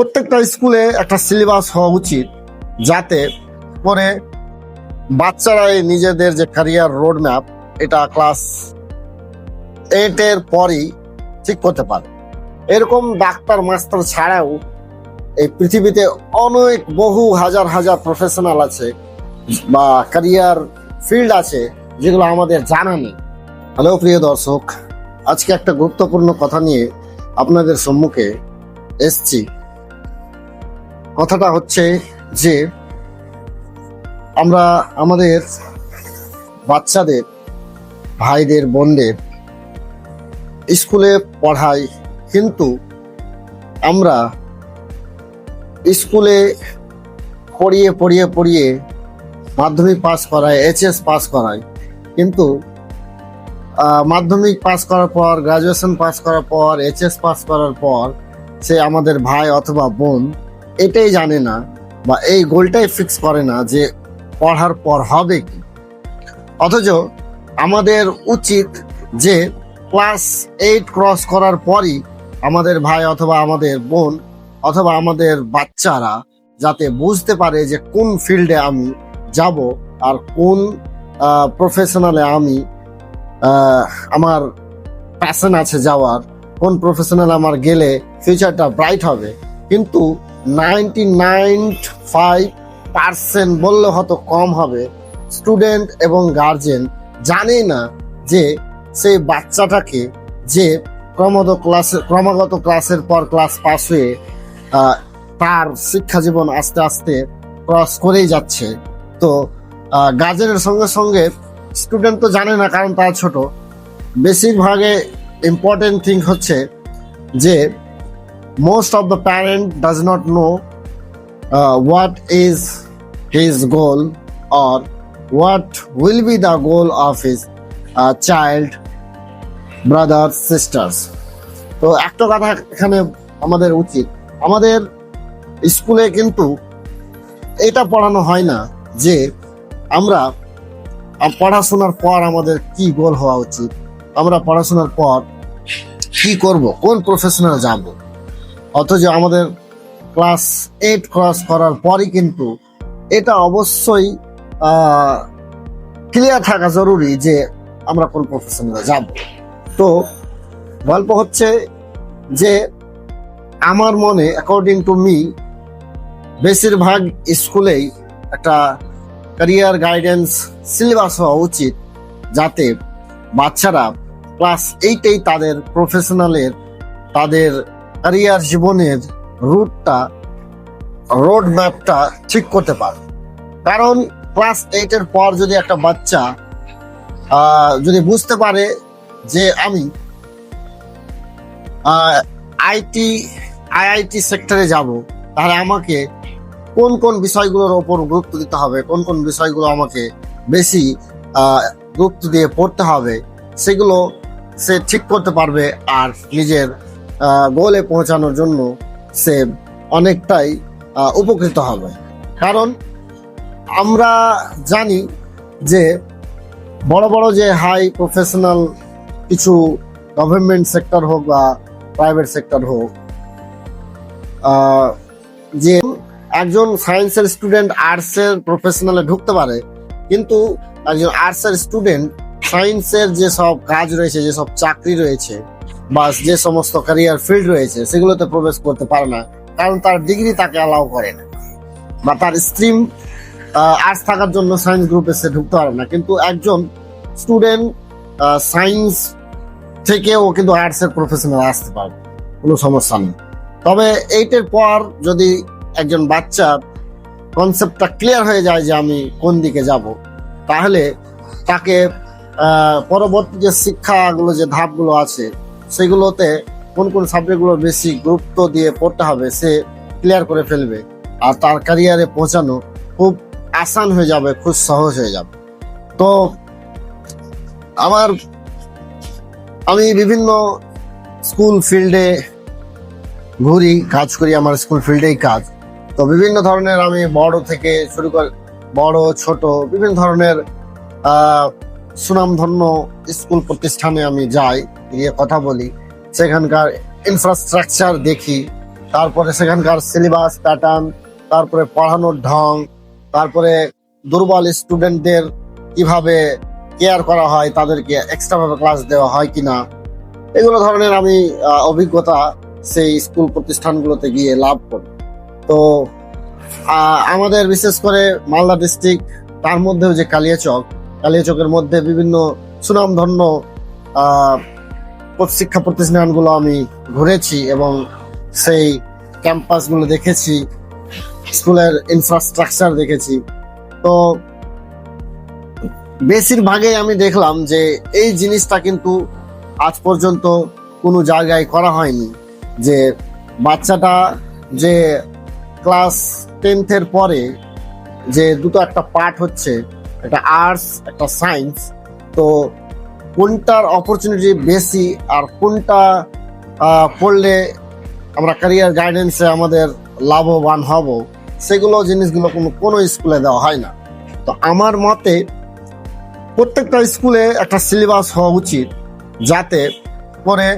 প্রত্যেকটা স্কুলে একটা সিলেবাস হওয়া উচিত যাতে করে বাচ্চারাই নিজেদের যে ক্যারিয়ার রোড ম্যাপ এটা ক্লাস এইটের পরই ঠিক করতে পারে। এরকম ডাক্তার মাস্টার ছাড়াও এই পৃথিবীতে অনেক বহু হাজার হাজার প্রফেশনাল আছে বা ক্যারিয়ার ফিল্ড আছে যেগুলো আমাদের জানা নেই। হ্যালো প্রিয় দর্শক, আজকে একটা গুরুত্বপূর্ণ কথা নিয়ে আপনাদের সম্মুখে এসছি। কথাটা হচ্ছে যে, আমরা আমাদের বাচ্চাদের, ভাইদের, বোনদের স্কুলে পড়াই, কিন্তু আমরা স্কুলে পড়িয়ে পড়িয়ে পড়িয়ে মাধ্যমিক পাস করায় এইচএস পাস করায় কিন্তু মাধ্যমিক পাস করার পর, গ্রাজুয়েশন পাস করার পর, এইচএস পাস করার পর সে আমাদের ভাই অথবা বোন এটাই জানে না বা এই গোলটাই ফিক্স করে না যে পড়ার পর হবে কি। অথচ আমাদের উচিত যে ক্লাস এইট ক্রস করার পরই আমাদের ভাই অথবা আমাদের বোন অথবা আমাদের বাচ্চারা যাতে বুঝতে পারে যে কোন ফিল্ডে আমি যাব আর কোন প্রফেশনালে আমি আমার প্যাশন আছে যাওয়ার, কোন প্রফেশনাল আমার গেলে ফিউচারটা ব্রাইট হবে। কিন্তু নাইনটি নাইন ফাইভ পার্সেন্ট বললে হয়তো কম হবে স্টুডেন্ট এবং গার্জেন জানে না যে সেই বাচ্চাটাকে যে ক্রমত ক্লাসে ক্রমাগত ক্লাসের পর ক্লাস পাস হয়ে তার শিক্ষা জীবন আস্তে আস্তে ক্রস করেই যাচ্ছে। তো গার্জেনের সঙ্গে সঙ্গে স্টুডেন্ট তো জানে না কারণ তার ছোট। বেশিরভাগে ইম্পর্টেন্ট থিং হচ্ছে যে most of the parent does not know what is his goal or what will be the goal of his child brother sisters তো একটা কথা এখানে আমাদের উচিত। আমাদের স্কুলে কিন্তু এটা পড়ানো হয় না যে আমরা পড়াশোনার পর আমাদের কি গোল হওয়া উচিত। আমরা পড়াশোনার পর কি করব? কোন প্রফেশনাল যাব? অথচ আমাদের ক্লাস এইট ক্রস করার পরই কিন্তু এটা অবশ্যই ক্লিয়ার থাকা জরুরি যে আমরা কোন প্রফেশনালে যাব। তো গল্প হচ্ছে যে আমার মনে অ্যাকর্ডিং টু মি বেশিরভাগ স্কুলেই একটা ক্যারিয়ার গাইডেন্স সিলেবাস হওয়া উচিত যাতে বাচ্চারা ক্লাস এইটেই তাদের প্রফেশনালের তাদের ক্যারিয়ার জীবনের রুটটা রোড ম্যাপটা ঠিক করতে পারে কারণ ক্লাস এইটের পর যদি একটা বাচ্চা যদি বুঝতে পারে যে আমি আইটি আইআইটি সেক্টরে যাব, তাহলে আমাকে কোন কোন বিষয়গুলোর ওপর গুরুত্ব দিতে হবে, কোন কোন বিষয়গুলো আমাকে বেশি গুরুত্ব দিয়ে পড়তে হবে, সেগুলো সে ঠিক করতে পারবে আর নিজের গোলে পৌঁছানোর জন্য সে অনেকটাই উপকৃত হবে। কারণ আমরা জানি যে বড় বড় যে হাই প্রফেশনাল কিছু গভর্নমেন্ট সেক্টর হোক বা প্রাইভেট সেক্টর হোক যে একজন সায়েন্সের স্টুডেন্ট আর্টসের প্রফেশনালে ঢুকতে পারে, কিন্তু একজন আর্টসের স্টুডেন্ট সায়েন্সের যে সব কাজ রয়েছে, যে সব চাকরি রয়েছে বা যে সমস্ত ক্যারিয়ার ফিল্ড রয়েছে, সেগুলোতে প্রবেশ করতে পারে না। কারণ তার ডিগ্রি তাকে অ্যালাউ করে না। বা তার স্ট্রিম আর্টস থাকার জন্য সায়েন্স গ্রুপে সে ঢুকতে পারে না। কিন্তু একজন স্টুডেন্ট সায়েন্স থেকেও কিন্তু আর্টসের প্রফেশনাল আসতে পারবে কোনো সমস্যা নেই। তবে এইটের পর যদি একজন বাচ্চা কনসেপ্টটা ক্লিয়ার হয়ে যায় যে আমি কোন দিকে যাব, তাহলে তাকে পরবর্তী যে শিক্ষাগুলো, যে ধাপগুলো আছে সেগুলোতে কোন কোন সাবজেক্টগুলো বেশি গুরুত্ব দিয়ে পড়তে হবে সে ক্লিয়ার করে ফেলবে। আর তার ক্যারিয়ারে পৌঁছানো খুব আসান হয়ে যাবে, খুব সহজ হয়ে যাবে। তো আমার, আমি বিভিন্ন স্কুল ফিল্ডে ঘুরি, কাজ করি, আমার স্কুল ফিল্ডেই কাজ। তো বিভিন্ন ধরনের আমি বড় থেকে শুরু করে, বড়, ছোট, বিভিন্ন ধরনের সুনামধন্য স্কুল প্রতিষ্ঠানে আমি যাই, গিয়ে কথা বলি। সেখানকার ইনফ্রাস্ট্রাকচার দেখি, তারপরে সেখানকার সিলেবাস প্যাটার্ন তারপরে পড়ানোর ঢং, তারপরে দুর্বল স্টুডেন্টদের কীভাবে কেয়ার করা হয়, তাদেরকে এক্সট্রাভাবে ক্লাস দেওয়া হয় কিনা। এগুলো ধরনের আমি অভিজ্ঞতা সেই স্কুল প্রতিষ্ঠানগুলোতে গিয়ে লাভ করি। তো আমাদের বিশেষ করে মালদা ডিস্ট্রিক্ট তার মধ্যেও যে কালিয়াচক কালিয়াচকের মধ্যে বিভিন্ন সুনামধন্য শিক্ষা প্রতিষ্ঠানগুলো আমি ঘুরেছি এবং সেই ক্যাম্পাসগুলো দেখেছি, স্কুলের ইনফ্রাস্ট্রাকচার দেখেছি। তো বেশিরভাগই আমি দেখলাম যে এই জিনিসটা কিন্তু আজ পর্যন্ত কোনো জায়গায় করা হয়নি। যে বাচ্চাটা যে ক্লাস টেন্থের পরে যে দুটো একটা পার্ট হচ্ছে একটা আর্টস একটা সায়েন্স তো কোনটার অপরচুনিটি বেশি আর কোনটা পড়লে আমরা ক্যারিয়ার গাইডেন্সে আমাদের লাভবান হব, সেগুলো জিনিসগুলো কোনো কোনো স্কুলে দেওয়া হয় না। তো আমার মতে প্রত্যেকটা স্কুলে একটা সিলেবাস হওয়া উচিত, যাতে করে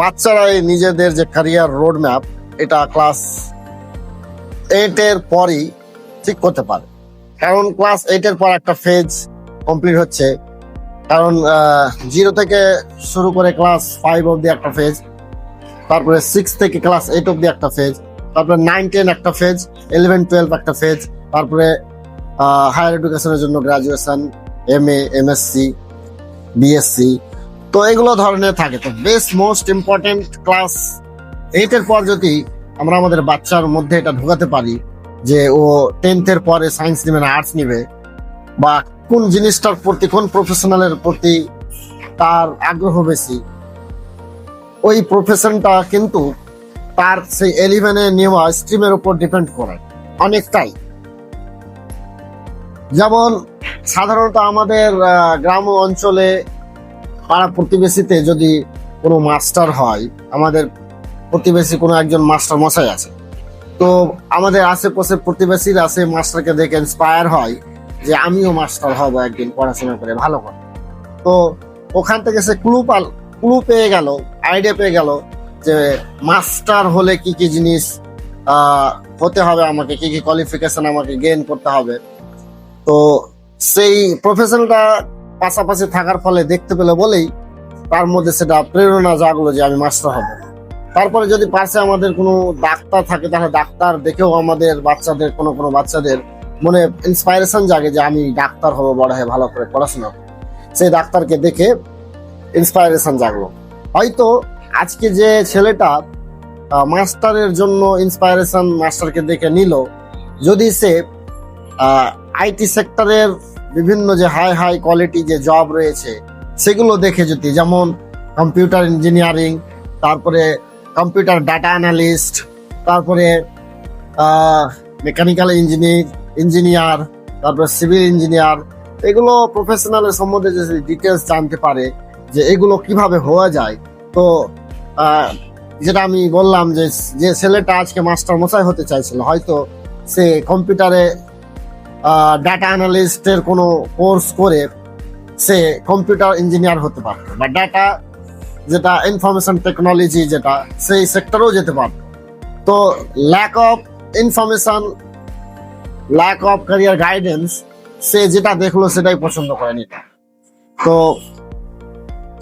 বাচ্চারাই নিজেদের যে ক্যারিয়ার রোড ম্যাপ এটা ক্লাস এইটের পরই ঠিক করতে পারে। কারণ ক্লাস এইটের পর একটা ফেজ কমপ্লিট হচ্ছে। কারণ জিরো থেকে শুরু করে ক্লাস ফাইভ অব্দি একটা ফেজ তারপরে সিক্স থেকে ক্লাস এইট অব্দি একটা ফেজ তারপরে নাইন টেন একটা ফেজ ইলেভেন টুয়েলভ একটা ফেজ তারপরে হায়ার এডুকেশনের জন্য graduation M A MSc BSc তো এগুলো ধরনের থাকে। তো বেস্ট মোস্ট ইম্পর্টেন্ট ক্লাস এইটের পর যদি আমরা আমাদের বাচ্চার মধ্যে এটা ঢোকাতে পারি যে ও টেন্থের পরে সায়েন্স নেবে না আর্টস নেবে, বা কোন জিনিসটার প্রতি, কোন প্রফেশনালের প্রতি তার আগ্রহ বেশি, ওই প্রফেশনটা কিন্তু তার সেই এলিভেনে নেওয়া স্ট্রিমের উপর ডিপেন্ড করে, অনেকটাই। যেমন সাধারণত আমাদের গ্রাম অঞ্চলে পাড়া প্রতিবেশীতে যদি কোনো মাস্টার হয়, আমাদের প্রতিবেশী কোনো একজন মাস্টার মশাই আছে তো আমাদের আশেপাশে প্রতিবেশীরা সে মাস্টারকে দেখে ইন্সপায়ার হয় যে আমিও মাস্টার হব একদিন পড়াশোনা করে, ভালো করে। তো ওখান থেকে সে ক্লু পাল ক্লু পেয়ে গেল আইডিয়া পেয়ে গেল যে মাস্টার হলে কি কি জিনিস হতে হবে আমাকে, কি কি কোয়ালিফিকেশন আমাকে গেইন করতে হবে। তো সেই প্রফেশনটা পাশাপাশি থাকার ফলে দেখতে পেলে বলেই তার মধ্যে সেটা প্রেরণা জাগলো যে আমি মাস্টার হব। তারপরে যদি পাশে আমাদের কোনো ডাক্তার থাকে, তাহলে ডাক্তার দেখেও আমাদের বাচ্চাদের, কোনো কোনো বাচ্চাদের মনে ইন্সপাইরেশন জাগে যে আমি ডাক্তার হব, বড় হয়ে ভালো করে পড়াশোনা করব। সেই ডাক্তারকে দেখে ইন্সপাইরেশন জাগলো হয়তো আজকে যে ছেলেটা মাস্টারের জন্য ইন্সপাইরেশন মাস্টারকে দেখে নিল, যদি সে আইটি সেক্টরের বিভিন্ন যে হাই হাই কোয়ালিটি যে জব রয়েছে, সেগুলো দেখে যদি, যেমন কম্পিউটার ইঞ্জিনিয়ারিং তারপরে কম্পিউটার ডাটা অ্যানালিস্ট, তারপরে মেকানিক্যাল ইঞ্জিনিয়ার ইঞ্জিনিয়ার, তারপরে সিভিল ইঞ্জিনিয়ার, এগুলো প্রফেশনালের সম্বন্ধে যে ডিটেলস জানতে পারে যে এগুলো কীভাবে হওয়া যায়। তো যেটা আমি বললাম যে যে ছেলেটা আজকে মাস্টার মশাই হতে চাইছিল, হয়তো সে কম্পিউটারে ডাটা অ্যানালিস্টের কোনো কোর্স করে সে কম্পিউটার ইঞ্জিনিয়ার হতে পারতো বা ডাটা যেটা ইনফরমেশন টেকনোলজি যেটা, সেই সেক্টরেও যেতে পারতো। তো lack of information lack of career guidance সে যেটা দেখল সেটাই পছন্দ করে নিত তো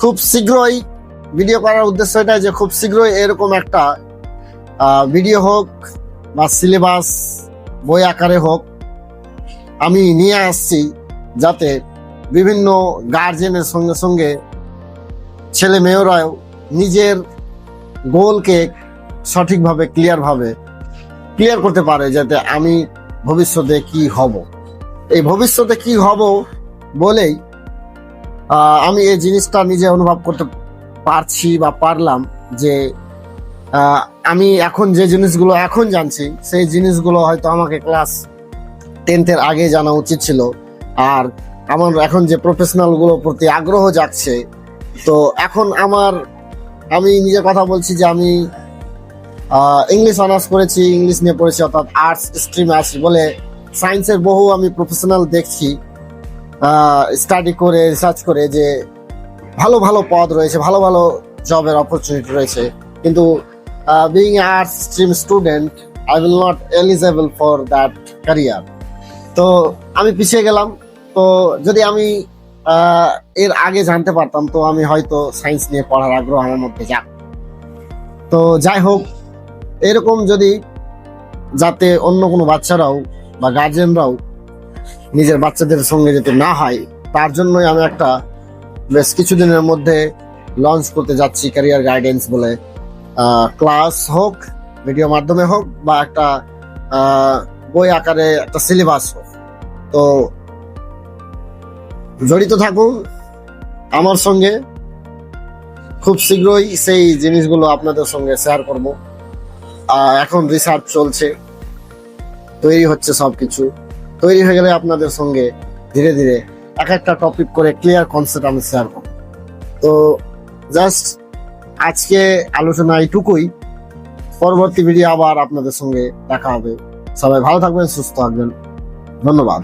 খুব শীঘ্রই ভিডিও করার উদ্দেশ্য এটাই যে খুব শীঘ্রই এরকম একটা ভিডিও হোক বা সিলেবাস বই আকারে হোক, আমি নিয়ে আসছি যাতে বিভিন্ন গার্জেনের সঙ্গে সঙ্গে ছেলে মেয়েরাও নিজের গোলকে সঠিকভাবে, ক্লিয়ারভাবে ক্লিয়ার করতে পারে যাতে আমি ভবিষ্যতে কি হব। এই ভবিষ্যতে কি হব বলেই আমি এই জিনিসটা নিজে অনুভব করতে পারছি বা পারলাম যে আমি এখন যে জিনিসগুলো এখন জানছি, সেই জিনিসগুলো হয়তো আমাকে ক্লাস টেন্থের আগে জানা উচিত ছিল। আর আমার এখন যে প্রফেশনালগুলোর প্রতি আগ্রহ যাচ্ছে তো এখন আমার আমি নিজে কথা বলছি যে আমি ইংলিশ অনার্স করেছি ইংলিশ নিয়ে পড়েছি অর্থাৎ আর্টস স্ট্রিমে আছি বলে সায়েন্সের বহু আমি প্রফেশনাল দেখছি। স্টাডি করে রিসার্চ করে যে ভালো ভালো পদ রয়েছে ভালো ভালো জবের অপরচুনিটি রয়েছে। কিন্তু being an arts stream student, I will not eligible for that career. তো আমি পিছিয়ে গেলাম। তো যদি আমি এর আগে জানতে পারতাম, তো আমি হয়তো সায়েন্স নিয়ে পড়ার আগ্রহ আমার মধ্যে যাক তো যাই হোক, এরকম যদি যাতে অন্য কোনো বাচ্চারাও বা গার্জেনরাও নিজের বাচ্চাদের সঙ্গে যাতে না হয়, তার জন্যই আমি একটা বেশ কিছুদিনের মধ্যে লঞ্চ করতে যাচ্ছি ক্যারিয়ার গাইডেন্স বলে। ক্লাস হোক ভিডিও মাধ্যমে হোক বা একটা বই আকারে একটা সিলেবাস হোক। তো জড়িত থাকুন আমার সঙ্গে। খুব শীঘ্রই সেই জিনিসগুলো আপনাদের সঙ্গে শেয়ার করব। এখন রিসার্চ চলছে। তৈরি হচ্ছে সব কিছু তৈরি হয়ে গেলে আপনাদের সঙ্গে ধীরে ধীরে এক একটা টপিক করে ক্লিয়ার কনসেপ্ট আমি শেয়ার করব। তো জাস্ট আজকে আলোচনা এইটুকুই। পরবর্তী ভিডিও আবার আপনাদের সঙ্গে দেখা হবে। সবাই ভালো থাকবেন, সুস্থ থাকবেন। ধন্যবাদ।